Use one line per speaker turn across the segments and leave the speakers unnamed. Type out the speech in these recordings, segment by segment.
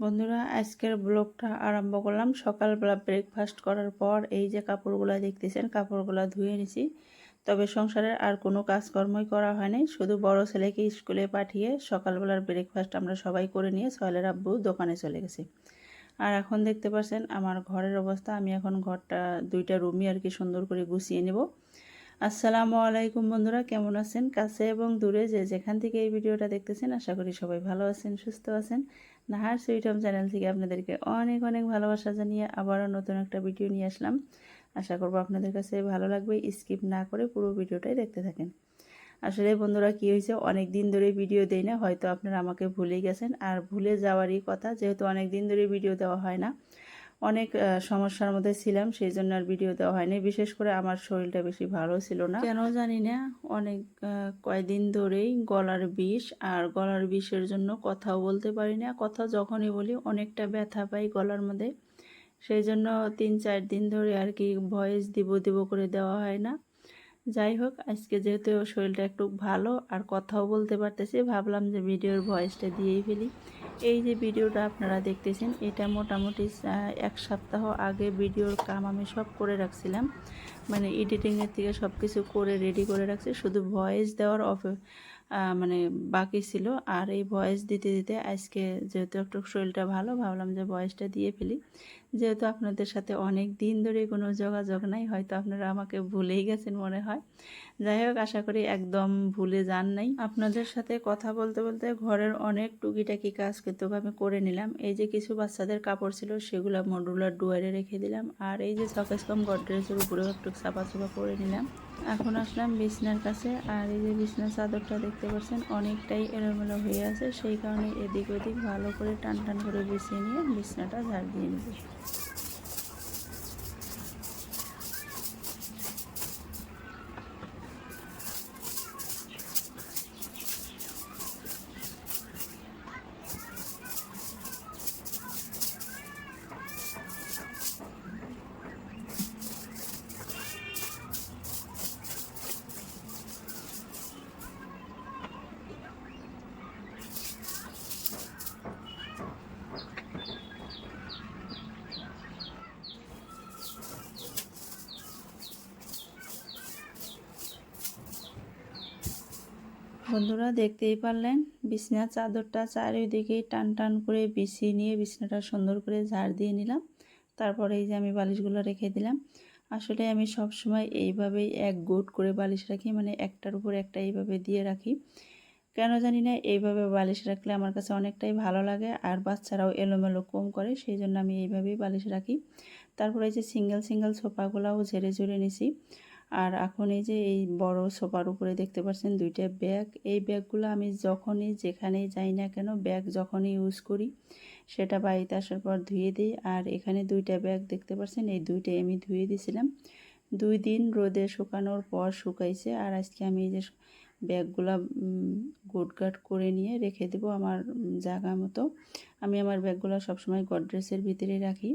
বন্ধুরা, আজকের ব্লগটা আরম্ভ করলাম। সকালবেলা ব্রেকফাস্ট করার পর এই যে কাপড়গুলো দেখতেছেন, কাপড়গুলো ধুয়ে নিছি। তবে সংসারের আর কোনো কাজকর্মই করা হয়নি। শুধু বড় ছেলেকে স্কুলে পাঠিয়ে সকালবেলার ব্রেকফাস্ট আমরা সবাই করে নিয়ে সহেলের আব্বু দোকানে চলে গেছি। আর এখন দেখতে পাচ্ছেন, আমার ঘরের অবস্থা। আমি এখন ঘরটা, দুইটা রুমই আর কি সুন্দর করে গুছিয়ে নেব। আসসালামু আলাইকুম বন্ধুরা, কেমন আছেন? কাছে এবং দূরে যে যেখান থেকে এই ভিডিওটা দেখতেছেন, আশা করি সবাই ভালো আছেন, সুস্থ আছেন। নাহার সুইট হোম চ্যানেল থেকে আপনাদেরকে অনেক অনেক ভালোবাসা জানিয়ে আবারও নতুন একটা ভিডিও নিয়ে আসলাম। আশা করব আপনাদের কাছে ভালো লাগবে, স্কিপ না করে পুরো ভিডিওটাই দেখতে থাকেন। আসলে বন্ধুরা, কি হয়েছে? অনেক দিন ধরে ভিডিও দেই না, হয়তো আপনারা আমাকে ভুলে গেছেন। আর ভুলে যাওয়ারই কথা, যেহেতু অনেক দিন ধরে ভিডিও দেওয়া হয় না অনেক সমস্যার মধ্যে ছিলাম, সেই জন্য আর ভিডিও দেওয়া হয়নি। বিশেষ করে আমার শরীরটা বেশি ভালো ছিল না। কেন জানি না, অনেক কয়েকদিন ধরেই গলার বিষ, আর গলার বিষের জন্য কথাও বলতে পারি না। কথা যখনই বলি, অনেকটা ব্যথা পাই গলার মধ্যে। সেই জন্য তিন চার দিন ধরে আর কি ভয়েস দিব দিব করে দেওয়া হয় না। যাই হোক, আজকে যেহেতু শরীরটা একটু ভালো আর কথাও বলতে পারতেছি, ভাবলাম যে ভিডিওর ভয়েসটা দিয়েই ফেলি। এই যে ভিডিওটা আপনারা দেখতেছেন, এটা মোটামুটি এক সপ্তাহ আগে ভিডিওর কাম আমি সব করে রাখছিলাম। মানে এডিটিংয়ের থেকে সব কিছু করে রেডি করে রাখছি, শুধু ভয়েস দেওয়ার অফ মানে বাকি ছিল। আর এই ভয়েস দিতে দিতে আজকে যেহেতু একটু শরীরটা ভালো, ভাবলাম যে ভয়েসটা দিয়ে ফেলি। যেহেতু আপনাদের সাথে অনেক দিন ধরে কোনো যোগাযোগ নাই, হয়তো আপনারা আমাকে ভুলেই গেছেন মনে হয়। যাই হোক, আশা করি একদম ভুলে যান নাই। আপনাদের সাথে কথা বলতে বলতে ঘরের অনেক টুকিটাকি কাজ কিন্তু আমি করে নিলাম। এই যে কিছু বাচ্চাদের কাপড় ছিল, সেগুলো মডুলার ডুয়ারে রেখে দিলাম। আর এই যে সকেস কম গডরেজের উপরেও একটু চাপা চাপা করে নিলাম। এখন আসলাম বিছনার কাছে। আর এই যে বিছনার চাদরটা দেখতে পাচ্ছেন, অনেকটাই এলোমেলো হয়ে আছে। সেই কারণে এদিক ওদিক ভালো করে টান টান করে বিছিয়ে নিয়ে বিছনাটা ঝাড় দিয়ে নেব। বন্ধুরা দেখতেই পারলেন, বিছনার চাদরটা চারিদিকে টান টান করে বিছিয়ে নিয়ে বিছনাটা সুন্দর করে ঝাড় দিয়ে নিলাম। তারপরে এই যে আমি বালিশগুলো রেখে দিলাম। আসলে আমি সব সময় এইভাবেই এক গোট করে বালিশ রাখি মানে একটার উপর একটা এইভাবে দিয়ে রাখি। কেন জানি না, এইভাবে বালিশ রাখলে আমার কাছে অনেকটাই ভালো লাগে আর বাচ্চারাও এলোমেলো কম করে, সেই জন্য আমি এইভাবেই বালিশ রাখি। তারপরে এই যে সিঙ্গেল সিঙ্গেল সোফাগুলাও ঝেড়ে ঝুড়ে নিছি। আর এখন এই যে এই বড় সোফার উপরে দেখতে পাচ্ছেন দুইটা ব্যাগ। এই ব্যাগগুলো আমি যখনই যেখানেই যাই না কেন, ব্যাগ যখনই ইউজ করি, সেটা বাড়িতে আসার পর ধুয়ে দিই। আর এখানে দুইটা ব্যাগ দেখতে পাচ্ছেন, এই দুইটাই আমি ধুয়ে দিয়েছিলাম। দুই দিন রোদে শুকানোর পর শুকাইছে। আর আজকে আমি এই যে ব্যাগগুলা গোটগাট করে নিয়ে রেখে দেবো আমার জায়গা মতো। আমি আমার ব্যাগগুলো সবসময় গডরেজের ভিতরে রাখি।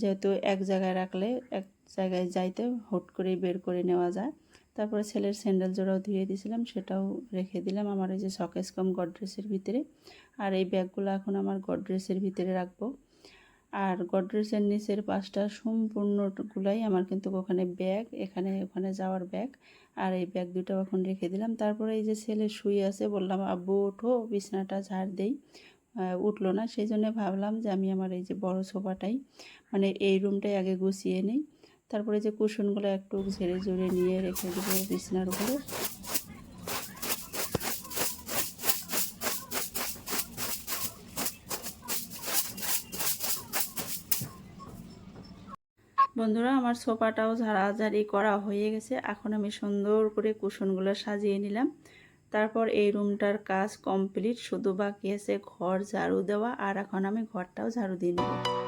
যেহেতু এক জায়গায় রাখলে এক জায়গায় যাইতে হুট করে বের করে নেওয়া যায়। তারপরে ছেলের স্যান্ডেল জোড়াও ধুয়ে দিয়েছিলাম, সেটাও রেখে দিলাম আমার এই যে সকেস কম গডরেজের ভিতরে। আর এই ব্যাগগুলো এখন আমার গডরেজের ভিতরে রাখব। আর গডরেজের নিচের পাশটা সম্পূর্ণগুলাই আমার কিন্তু ওখানে ব্যাগ, এখানে ওখানে যাওয়ার ব্যাগ। আর এই ব্যাগ দুটো এখন রেখে দিলাম। তারপরে এই যে ছেলে শুয়ে আছে, বললাম, আব্বু, ওঠো, বিছনাটা ঝাড় দেই। উঠল না। সেই জন্য ভাবলাম যে আমি আমার এই যে বড় সোফাটাই মানে এই রুমটাই আগে গুছিয়ে নিই। তারপরে যে কুশনগুলো একটু ঝেড়ে ঝুড়ে নিয়ে রেখে দেবো বিছনার উপরে। বন্ধুরা, আমার সোফাটাও ঝাড়াঝাড়ি করা হয়ে গেছে। এখন আমি সুন্দর করে কুশনগুলো সাজিয়ে নিলাম। তারপর এই রুমটার কাজ কমপ্লিট। শুধু বাকি আছে ঘর ঝাড়ু দেওয়া। আর এখন আমি ঘরটাও ঝাড়ু দিয়ে নেব।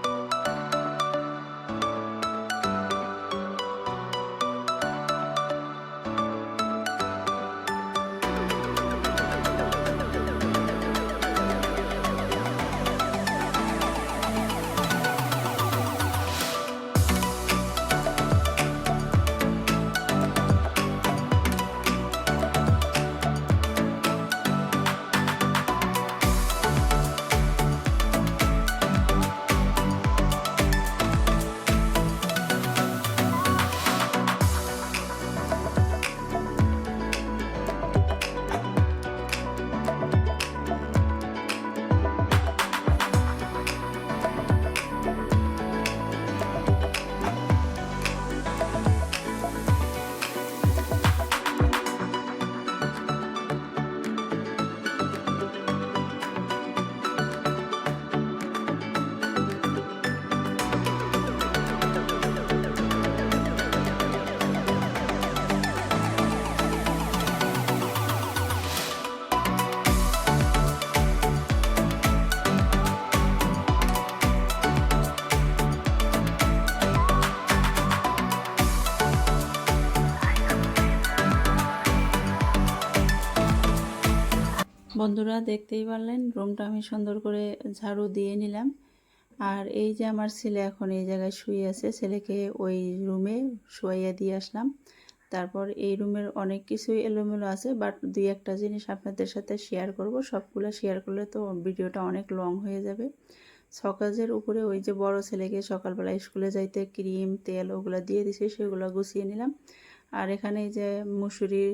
বন্ধুরা দেখতেই পারলেন, রুমটা আমি সুন্দর করে ঝাড়ু দিয়ে নিলাম। আর এই যে আমার ছেলে এখন এই জায়গায় শুয়ে আছে, ছেলেকে ওই রুমে শুয়াইয়া দিয়ে আসলাম। তারপর এই রুমের অনেক কিছুই এলোমেলো আছে বাট দুই একটা জিনিস আপনাদের সাথে শেয়ার করব। সবগুলো শেয়ার করলে তো ভিডিওটা অনেক লং হয়ে যাবে। সকাজের উপরে ওই যে বড় ছেলেকে সকালবেলা স্কুলে যাইতে ক্রিম, তেল ওগুলো দিয়ে দিছি, সেগুলো গুছিয়ে নিলাম। আর এখানে যে মুসুরির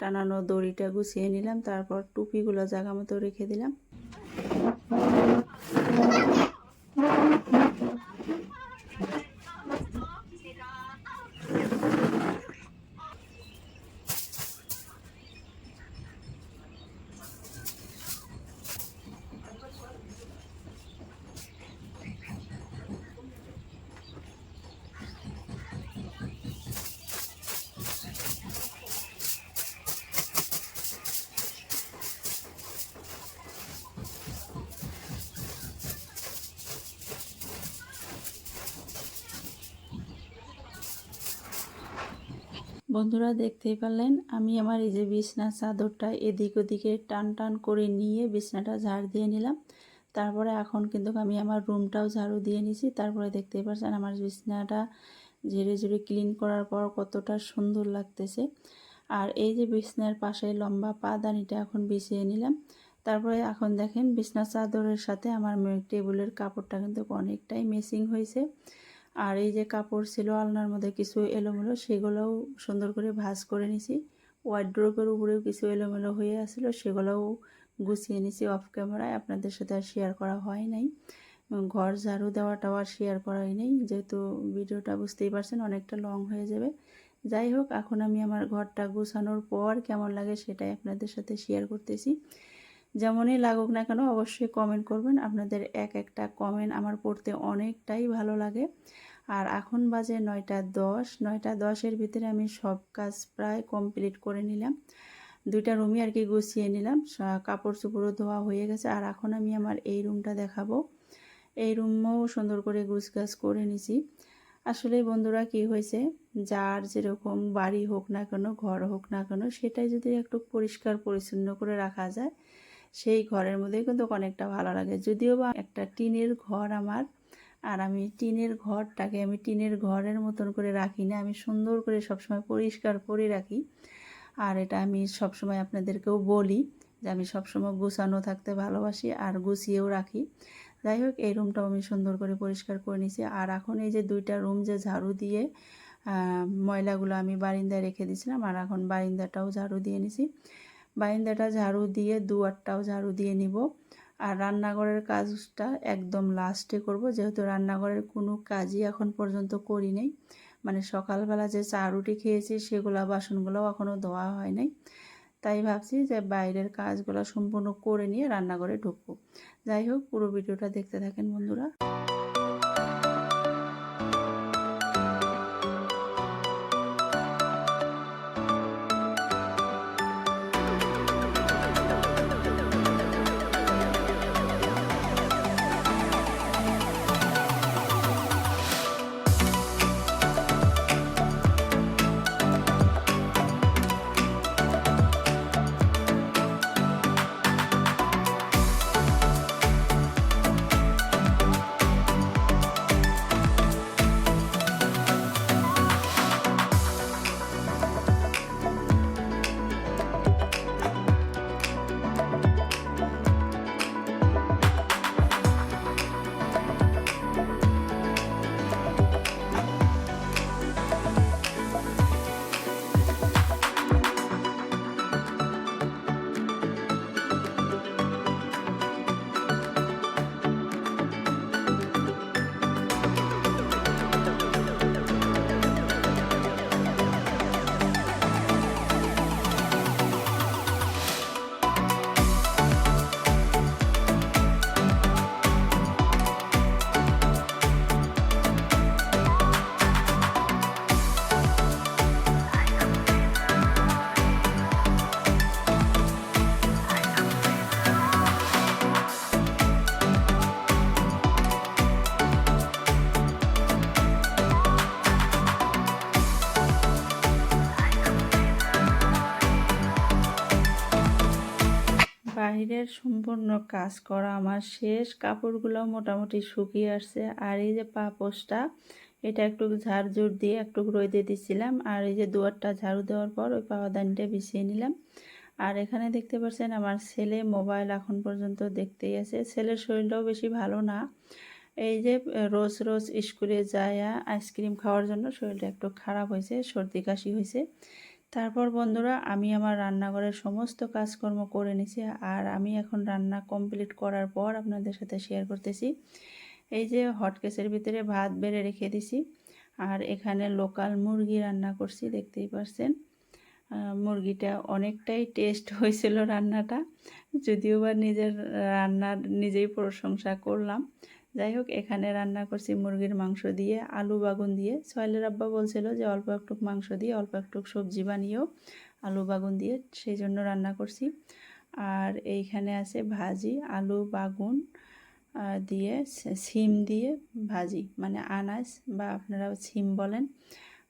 টানানো দড়িটা গুছিয়ে নিলাম তারপর টুপিগুলো জায়গা মতো রেখে দিলাম। বন্ধুরা দেখতেই পারলেন, আমি আমার এই যে বিছনা চাদরটা এদিক ওদিকে টান টান করে নিয়ে বিছনাটা ঝাড় দিয়ে নিলাম। তারপরে এখন কিন্তু আমি আমার রুমটাও ঝাড়ু দিয়ে নিছি। তারপরে দেখতেই পাচ্ছেন আমার বিছনাটা ঝেড়ে ঝেড়ে ক্লিন করার পর কতটা সুন্দর লাগতেছে। আর এই যে বিছনার পাশে লম্বা পাদানিটা এখন বিছিয়ে নিলাম। তারপরে এখন দেখেন বিছনা চাদরের সাথে আমার টেবিলের কাপড়টা কিন্তু অনেকটাই মেসিং হয়েছে। আর এই যে কাপড় ছিল আলনার মধ্যে কিছু এলোমেলো, সেগুলোও সুন্দর করে ভাজ করে নিছি। ওয়ার্ড্রোপের উপরেও কিছু এলোমেলো হয়ে আসছিল সেগুলোও গুছিয়ে নিছি অফ ক্যামেরায় আপনাদের সাথে আর শেয়ার করা হয় নাই। ঘর ঝাড়ু দেওয়াটাও আর শেয়ার করাই নেই। যেহেতু ভিডিওটা বুঝতেই পারছেন, অনেকটা লং হয়ে যাবে। যাই হোক, এখন আমি আমার ঘরটা গুছানোর পর কেমন লাগে সেটাই আপনাদের সাথে শেয়ার করতেছি। যেমনই লাগুক না কেন অবশ্যই কমেন্ট করবেন। আপনাদের এক একটা কমেন্ট আমার পড়তে অনেকটাই ভালো লাগে। আর এখন বাজে নয়টা দশ। নয়টা দশের ভিতরে আমি সব কাজ প্রায় কমপ্লিট করে নিলাম। দুইটা রুমই আর কি গুছিয়ে নিলাম। কাপড় চোপড়ও ধোয়া হয়ে গেছে। আর এখন আমি আমার এই রুমটা দেখাবো। এই রুমও সুন্দর করে গুছগাছ করে নিছি। আসলে বন্ধুরা কি হয়েছে? যার যেরকম বাড়ি হোক না কেন, ঘর হোক না কেন, সেটাই যদি একটু পরিষ্কার পরিচ্ছন্ন করে রাখা যায় সেই ঘরের মধ্যেই কিন্তু অনেকটা ভালো লাগে। যদিও বা একটা টিনের ঘর আমার, আর আমি টিনের ঘরটাকে আমি টিনের ঘরের মতন করে রাখি না। আমি সুন্দর করে সবসময় পরিষ্কার করে রাখি। আর এটা আমি সবসময় আপনাদেরকেও বলি যে আমি সবসময় গুছানো থাকতে ভালোবাসি আর গুছিয়েও রাখি। যাই হোক, এই রুমটাও আমি সুন্দর করে পরিষ্কার করে নিছি আর এখন এই যে দুইটা রুম যে ঝাড়ু দিয়ে ময়লাগুলো আমি বারিন্দায় রেখে দিয়েছিলাম, আর এখন বারিন্দাটাও ঝাড়ু দিয়ে নিছি বারিন্দাটা ঝাড়ু দিয়ে দুয়ারটাও ঝাড়ু দিয়ে নিব। আর রান্নাঘরের কাজটা একদম লাস্টে করব। যেহেতু রান্নাঘরের কোনো কাজই এখন পর্যন্ত করি নাই। মানে সকালবেলা যে চা রুটি খেয়েছি, সেগুলো বাসনগুলোও এখনও ধোয়া হয় নাই। তাই ভাবছি যে বাইরের কাজগুলো সম্পূর্ণ করে নিয়ে রান্নাঘরে ঢুকবো। যাই হোক, পুরো ভিডিওটা দেখতে থাকেন বন্ধুরা। সম্পূর্ণ কাজ করা আমার শেষ কাপড়গুলো মোটামুটি শুকিয়ে আসছে। আর এই যে পাপোসটা এটা একটু ঝাড়ঝুড় দিয়ে একটু রোদে দিচ্ছিলাম আর এই যে দুয়ারটা ঝাড়ু দেওয়ার পর ওই পাওয়াদানিটা বিছিয়ে নিলাম। আর এখানে দেখতে পাচ্ছেন আমার ছেলে মোবাইল এখন পর্যন্ত দেখতেই আছে। ছেলের শরীরটাও বেশি ভালো না। এই যে রোজ রোজ স্কুলে যায় আইসক্রিম খাওয়ার জন্য শরীরটা একটু খারাপ হয়েছে, সর্দি কাশি হয়েছে। তারপর বন্ধুরা, আমি আমার রান্নাঘরের সমস্ত কাজকর্ম করে নিছি আর আমি এখন রান্না কমপ্লিট করার পর আপনাদের সাথে শেয়ার করতেছি। এই যে হটকেসের ভিতরে ভাত বেড়ে রেখে দিছি আর এখানে লোকাল মুরগি রান্না করছি, দেখতেই পারছেন। মুরগিটা অনেকটাই টেস্ট হয়েছিল রান্নাটা, যদিও বা নিজের রান্নার নিজেই প্রশংসা করলাম। যাই হোক, এখানে রান্না করছি মুরগির মাংস দিয়ে, আলু বাগুন দিয়ে। সোহেলের আব্বা বলছিল যে, অল্প একটু মাংস দিয়ে, অল্প একটু সবজি বানিয়েও আলু বাগুন দিয়ে সেই জন্য রান্না করছি। আর এইখানে আছে ভাজি, আলু বাগুন দিয়ে সিম দিয়ে ভাজি। মানে আনাজ বা আপনারা সিম বলেন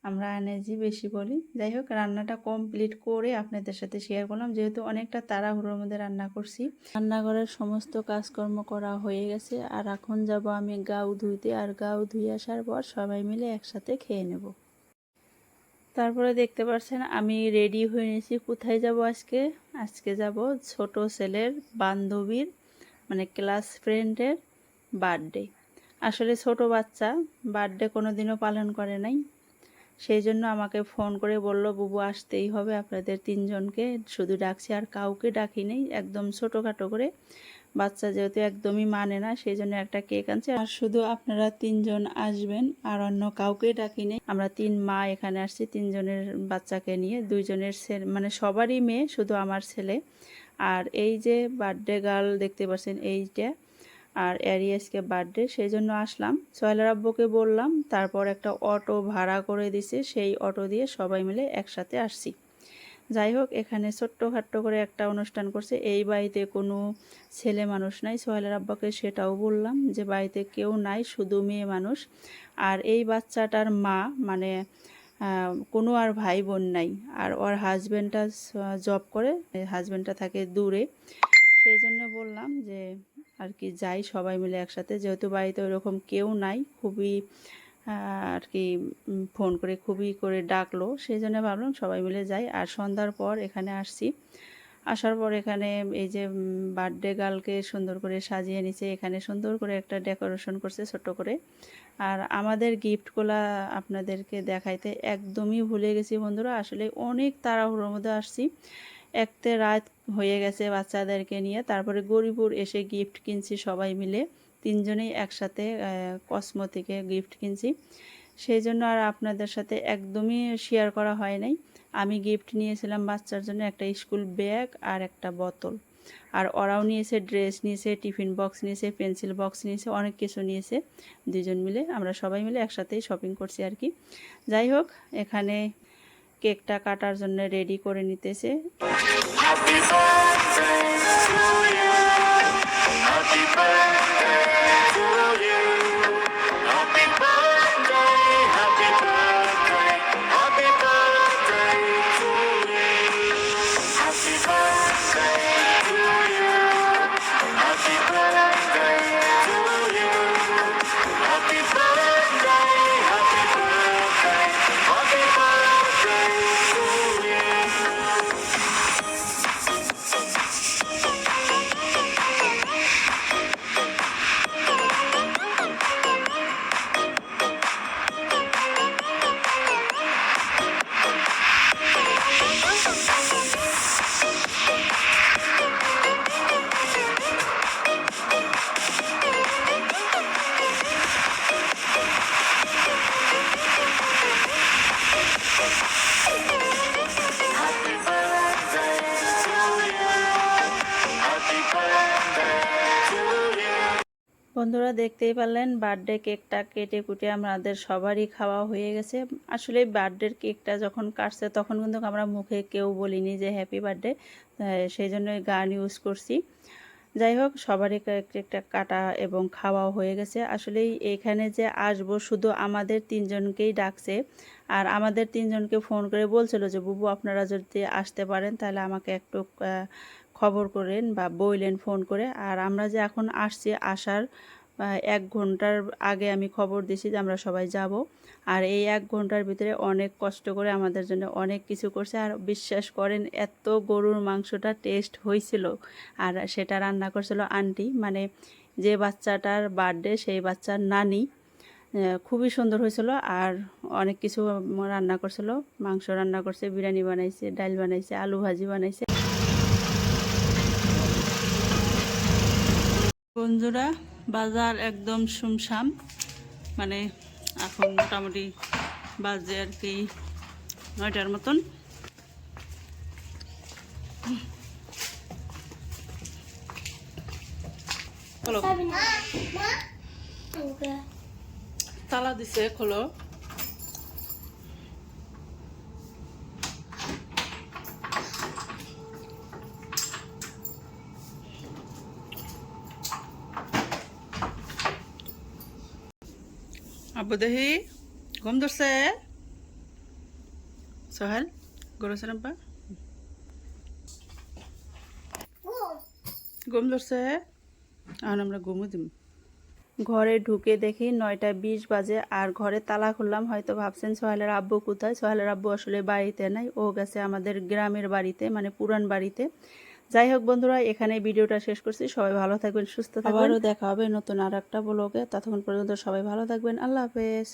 আমরা আনাজি বেশি বলি। যাই হোক, রান্নাটা কমপ্লিট করে আপনাদের সাথে শেয়ার করলাম। যেহেতু অনেকটা তাড়াহুড়োর মধ্যে রান্না করছি। রান্নাঘরের সমস্ত কাজকর্ম করা হয়ে গেছে। আর এখন যাব আমি গাউ ধুইতে। আর গাউ ধুয়ে আসার পর সবাই মিলে একসাথে খেয়ে নেব। তারপরে দেখতে পাচ্ছেন আমি রেডি হয়ে নিয়েছি। কোথায় যাব আজকে? আজকে যাব ছোট ছেলের বান্ধবীর মানে ক্লাস ফ্রেন্ডের বার্থডে আসলে ছোট বাচ্চা বার্থডে কোনো দিনও পালন করে নাই। সেই জন্য আমাকে ফোন করে বলল, বুবু, আসতেই হবে। আপনাদের তিনজনকে শুধু ডাকছি, আর কাউকে ডাকি নেই একদম ছোটোখাটো করে। বাচ্চা যেহেতু একদমই মানে না, সেই জন্য একটা কেক আনছে। আর শুধু আপনারা তিনজন আসবেন, আর অন্য কাউকে ডাকি নেই আমরা তিন মা এখানে আসছি, তিনজনের বাচ্চাকে নিয়ে। দুইজনের মানে সবারই মেয়ে, শুধু আমার ছেলে। আর এই যে বার্থডে গার্ল দেখতে পাচ্ছেন, এইটা আর অ্যারিয়াসকে বার্থডে সেই জন্য আসলাম। সোহেলার আব্বুকে বললাম, তারপর একটা অটো ভাড়া করে দিছে, সেই অটো দিয়ে সবাই মিলে একসাথে আসছি। যাই হোক, এখানে ছোট্টখাট্ট করে একটা অনুষ্ঠান করছে। এই বাড়িতে কোনো ছেলে মানুষ নাই, সোহেলের আব্বাকে সেটাও বললাম যে বাড়িতে কেউ নাই, শুধু মেয়ে মানুষ। আর এই বাচ্চাটার মা মানে কোনো আর ভাই বোন নাই। আর ওর হাজব্যান্ডটা জব করে হাজব্যান্ডটা থাকে দূরে। সেই জন্য বললাম যে আর কি যাই সবাই মিলে একসাথে। যেহেতু বাড়িতে ওরকম কেউ নাই, খুবই আর কি ফোন করে খুবই করে ডাকলো সেই জন্য ভাবলাম সবাই মিলে যাই। আর সন্ধ্যার পর এখানে আসছি। আসার পর এখানে এই যে বার্থডে গার্লকে সুন্দর করে সাজিয়ে নিছে, এখানে সুন্দর করে একটা ডেকোরেশন করছে ছোট করে। আর আমাদের গিফটগুলা আপনাদেরকে দেখাইতে একদমই ভুলে গেছি বন্ধুরা। আসলে অনেক তাড়াহুড়োর মধ্যে আসছি। একতে রাত হয়ে গেছে বাচ্চাদেরকে নিয়ে। তারপরে গরিপুর এসে গিফট কিনছি সবাই মিলে। তিনজনেই একসাথে কসমো থেকে গিফট কিনছি। সেই জন্য আর আপনাদের সাথে একদমই শেয়ার করা হয় নাই। আমি গিফট নিয়েছিলাম বাচ্চার জন্য একটা স্কুল ব্যাগ আর একটা বোতল। আর ওরাও নিয়েছে ড্রেস নিয়েছে টিফিন বক্স নিয়েছে পেন্সিল বক্স নিয়েছে অনেক কিছু নিয়েছে। দুজন মিলে, আমরা সবাই মিলে একসাথেই শপিং করছি আর কি। যাই হোক, এখানে কেকটা কাটার জন্য রেডি করে নিতেছে। বন্ধুরা দেখতেই পারলেন বার্থডে কেকটা কেটে কুটে আমাদের সবারই খাওয়া হয়ে গেছে। আসলে বার্থডের কেকটা যখন কাটছে, তখন কিন্তু আমরা মুখে কেউ বলিনি যে হ্যাপি বার্থডে সেই জন্য গান ইউজ করছি। যাই হোক, সবারই কেকটা কাটা এবং খাওয়া হয়ে গেছে। আসলে এখানে যে আসব, শুধু আমাদের তিনজনকেই ডাকছে। আর আমাদের তিনজনকে ফোন করে বলছিল যে, বুবু, আপনারা যদি আসতে পারেন, তাহলে আমাকে একটু খবর করেন বা বইলেন, ফোন করে। আর আমরা যে এখন আসছি আসার এক ঘণ্টার আগে আমি খবর দিছি যে আমরা সবাই যাব। আর এই এক ঘণ্টার ভিতরে অনেক কষ্ট করে আমাদের জন্য অনেক কিছু করছে। আর বিশ্বাস করেন, এত গরুর মাংসটা টেস্ট হয়েছিল। আর সেটা রান্না করছিল আন্টি। মানে যে বাচ্চাটার বার্থডে সেই বাচ্চার নানি খুবই সুন্দর হয়েছিল। আর অনেক কিছু রান্না করছিল। মাংস রান্না করছে, বিরিয়ানি বানাইছে, ডাল বানাইছে, আলু ভাজি বানাইছে। বন্ধুরা বাজার একদম শুমশাম মানে এখন মোটামুটি বাজে আর কি নয়টার মতন। তালা দিছে খোলো। আব্বু দেখি ঘুম ধরছে? সোহেল, গরু সারাম্পা ঘুম ধরছে? এখন আমরা দিব ঘরে ঢুকে দেখি নয়টা বিশ বাজে আর ঘরে তালা খুললাম, হয়তো ভাবছেন সোহেলের আব্বু কোথায়? সোহেলের আব্বু আসলে বাড়িতে নাই, ও গেছে আমাদের গ্রামের বাড়িতে মানে পুরান বাড়িতে। যাই হোক বন্ধুরা, এখানে ভিডিওটা শেষ করছি। সবাই ভালো থাকবেন, সুস্থ থাকবেন। আবারও দেখা হবে নতুন আর একটা ব্লগে। ততক্ষণ পর্যন্ত সবাই ভালো থাকবেন। আল্লাহ হাফেজ।